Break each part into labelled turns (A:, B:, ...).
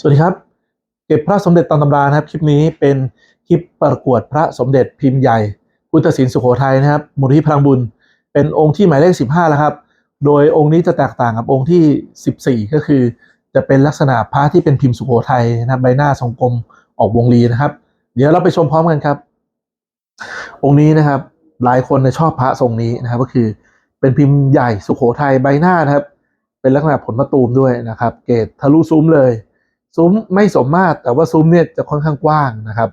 A: สวัสดีครับ เก็บพระสมเด็จตามตำรานะครับ คลิปนี้เป็นคลิปประกวดพระสมเด็จพิมพ์ใหญ่ พุทธศิลป์สุโขทัยนะครับมูลที่พลังบุญ เป็นองค์ที่หมายเลข 15 แล้วครับ โดยองค์นี้จะแตกต่างกับองค์ที่ 14 ก็คือ จะเป็นลักษณะพระที่เป็นพิมพ์สุโขทัยนะครับใบหน้าทรงกลมออกวงรีนะครับ เดี๋ยวเราไปชมพร้อมกันครับ องค์นี้นะครับหลายคนชอบพระทรงนี้นะครับ ก็คือเป็นพิมพ์ใหญ่สุโขทัยใบหน้านะครับ เป็นลักษณะผลมะตูมด้วยนะครับ เกรดทะลุซุ้มเลย ซุ้มไม่สมมาตร แต่ว่าซุ้มเนี่ยจะค่อนข้างกว้างนะครับ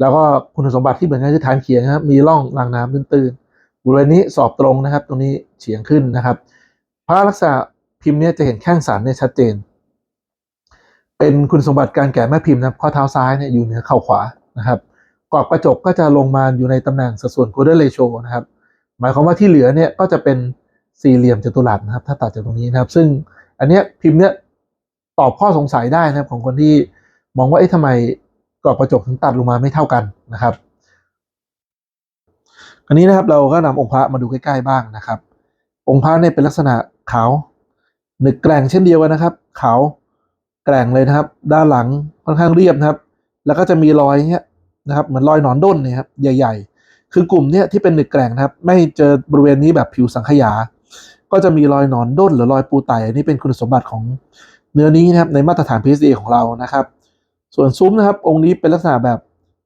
A: แล้วก็คุณสมบัติที่เหมือนกันคือฐานเขียงนะครับ มีร่องรางน้ำตื้นๆบริเวณนี้สอบตรงนะครับ ตรงนี้เฉียงขึ้นนะครับ พระลักษณะพิมพ์เนี่ยจะเห็นแข้งสันเนี่ยชัดเจน เป็นคุณสมบัติการแกะแม่พิมพ์นะครับข้อเท้าซ้ายเนี่ยอยู่เหนือเข่าขวานะครับกรอบกระจกก็จะลงมาอยู่ในตำแหน่งสัดส่วน golden ratio นะครับ หมายความว่าที่เหลือเนี่ยก็จะเป็นสี่เหลี่ยมจัตุรัสนะครับ ถ้าตัดจากตรงนี้นะครับ ซึ่งอันเนี้ยพิมพ์เนี้ย ตอบข้อสงสัยได้นะครับของคนที่มองว่าเอ๊ะทำไมกรอบกระจกถึงตัดลงมาไม่เท่ากันนะครับอันนี้นะครับเราก็นำองค์พระมาดูใกล้ๆบ้างนะครับ องค์พระเนี่ยเป็นลักษณะขาวหนึกแกร่งเช่นเดียวกันนะครับ ขาวแกร่งเลยนะครับ ด้านหลังค่อนข้างเรียบนะครับ แล้วก็จะมีรอยเนี้ยนะครับเหมือนรอยหนอนด้นเนี่ยครับใหญ่ ๆ คือกลุ่มเนี้ยที่เป็นหนึกแกร่งนะครับ ไม่เจอบริเวณนี้แบบผิวสังขยา ก็จะมีรอยหนอนด้นหรือรอยปูไตอันนี้เป็นคุณสมบัติของ เนื้อนี้นะครับในมาตรฐาน PSA ของเรานะครับ ส่วนซุ้มนะครับ องค์นี้เป็นลักษณะแบบ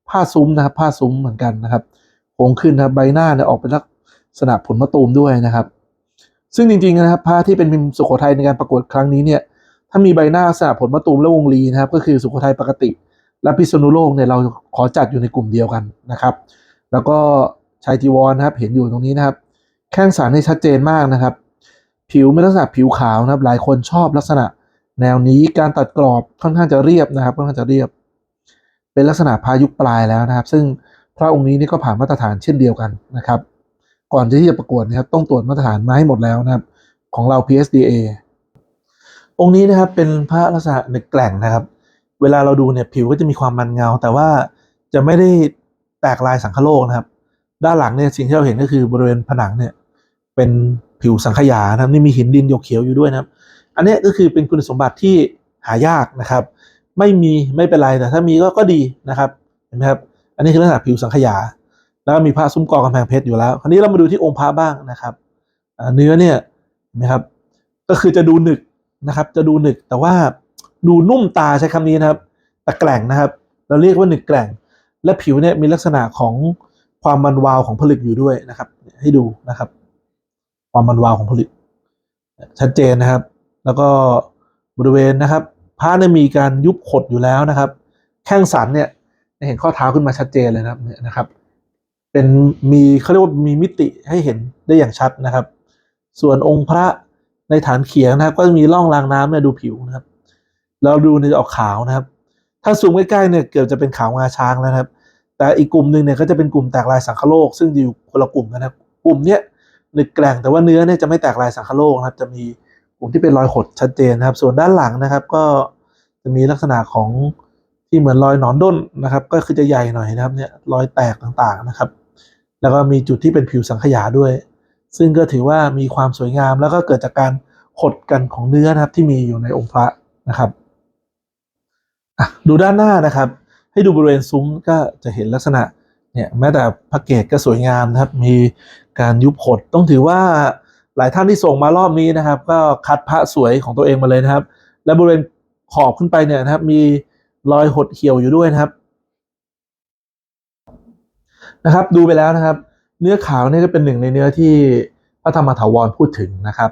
A: ผ้าซุ้มนะครับ ผ้าซุ้มเหมือนกันนะครับโค้งขึ้นนะครับใบหน้าเนี่ยออกเป็นลักษณะผลมะตูมด้วยนะครับ ซึ่งจริงๆนะครับผ้าที่เป็นพิมพ์สุโขทัยในการประกวดครั้งนี้เนี่ยถ้ามีใบหน้าลักษณะผลมะตูมและวงรีนะครับ ก็คือสุโขทัยปกติ และพิษณุโลกเนี่ยเราขอจัดอยู่ในกลุ่มเดียวกันนะครับ แล้วก็ชายจีวรนะครับ เห็นอยู่ตรงนี้นะครับ แข้งสารให้ชัดเจนมากนะครับ ผิวเป็นลักษณะผิวขาวนะครับ หลายคนชอบลักษณะ แนวนี้การตัดกรอบค่อนข้างจะเรียบนะครับค่อนข้างจะเรียบ เป็นลักษณะพายุปลายแล้วนะครับ ซึ่งพระองค์นี้นี่ก็ผ่านมาตรฐานเช่นเดียวกันนะครับ ก่อนที่จะประกวดนะครับต้องตรวจมาตรฐานมาให้หมดแล้วนะครับ ของเรา PSDA องค์นี้นะครับเป็นพระลักษณะหนึกแกล่งนะครับ เวลาเราดูเนี่ยผิวก็จะมีความมันเงา แต่ว่าจะไม่ได้แตกลายสังคโลกนะครับ ด้านหลังเนี่ยสิ่งที่เราเห็นก็คือบริเวณผนังเนี่ยเป็นผิวสังขยานะครับนี่มีหินดินหยกเขียวอยู่ด้วยนะครับ อันนี้ก็คือเป็นคุณสมบัติที่หายากนะครับ ไม่มีไม่เป็นไรแต่ถ้ามีก็ก็ดีนะครับเห็นไหมครับอันนี้คือลักษณะผิวสังขยา แล้วก็มีพระซุ้มกอกำแพงเพชรอยู่แล้ว คราวนี้เรามาดูที่องค์พระบ้างนะครับเนื้อเนี่ยเห็นไหมครับก็คือจะดูหนึกนะครับ จะดูหนึกแต่ว่าดูนุ่มตาใช้คำนี้นะครับแต่แกร่งนะครับ เราเรียกว่าหนึกแกร่ง และผิวเนี่ยมีลักษณะของความมันวาวของผลึกอยู่ด้วยนะครับ ให้ดูนะครับ ความมันวาวของผลึก ชัดเจนนะครับ แล้วก็บริเวณนะครับผ้าเนี่ยมีการยุบขดอยู่แล้วนะครับ แข้งสันเนี่ยเห็นข้อเท้าขึ้นมาชัดเจนเลยนะครับเนี่ยนะครับ เป็นมีเขาเรียกว่ามีมิติให้เห็นได้อย่างชัดนะครับ ส่วนองค์พระในฐานเขียงนะครับ ก็จะมีร่องรางน้ำเนี่ยดูผิวนะครับ เราดูเนี่ยออกขาวนะครับ ถ้าซูมใกล้ๆเนี่ยเกือบจะเป็นขาวงาช้างแล้วนะครับ แต่อีกกลุ่มหนึ่งเนี่ยก็จะเป็นกลุ่มแตกลายสังคโลก ซึ่งอยู่คนละกลุ่มกันนะครับ กลุ่มเนี้ยหนึกแกร่งแต่ว่าเนื้อเนี่ยจะไม่แตกลายสังคโลกนะครับ จะมี กลุ่มที่เป็นรอยขดชัดเจนนะครับ ส่วนด้านหลังนะครับ ก็จะมีลักษณะของที่เหมือนรอยหนอนด้นนะครับ ก็คือจะใหญ่หน่อยนะครับเนี่ยรอยแตกต่างๆนะครับ แล้วก็มีจุดที่เป็นผิวสังขยาด้วย ซึ่งก็ถือว่ามีความสวยงาม แล้วก็เกิดจากการขดกันของเนื้อนะครับที่มีอยู่ในองค์พระนะครับดูด้านหน้านะครับ ให้ดูบริเวณซุ้มก็จะเห็นลักษณะเนี่ยแม้แต่พระเกศก็สวยงามนะครับ มีการยุบขดต้องถือว่า หลายท่านที่ส่งมารอบนี้นะครับ ก็คัดพระสวยของตัวเองมาเลยนะครับ และบริเวณขอบขึ้นไปเนี่ยนะครับ มีรอยหดเหี่ยวอยู่ด้วยนะครับ นะครับ ดูไปแล้วนะครับ เนื้อขาวนี่ก็เป็นหนึ่งในเนื้อที่พระธรรมถาวรพูดถึงนะครับ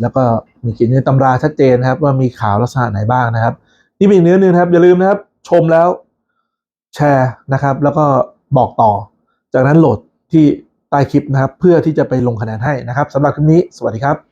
A: แล้วก็มีเขียนในตำราชัดเจนนะครับ ว่ามีขาวลักษณะไหนบ้างนะครับ นี่เป็นเนื้อหนึ่งครับอย่าลืมนะครับ ชมแล้วแชร์นะครับ แล้วก็บอกต่อ จากนั้นโหลดที่ ใต้คลิปนะครับ เพื่อที่จะไปลงคะแนนให้นะครับสำหรับคลิปนี้สวัสดีครับ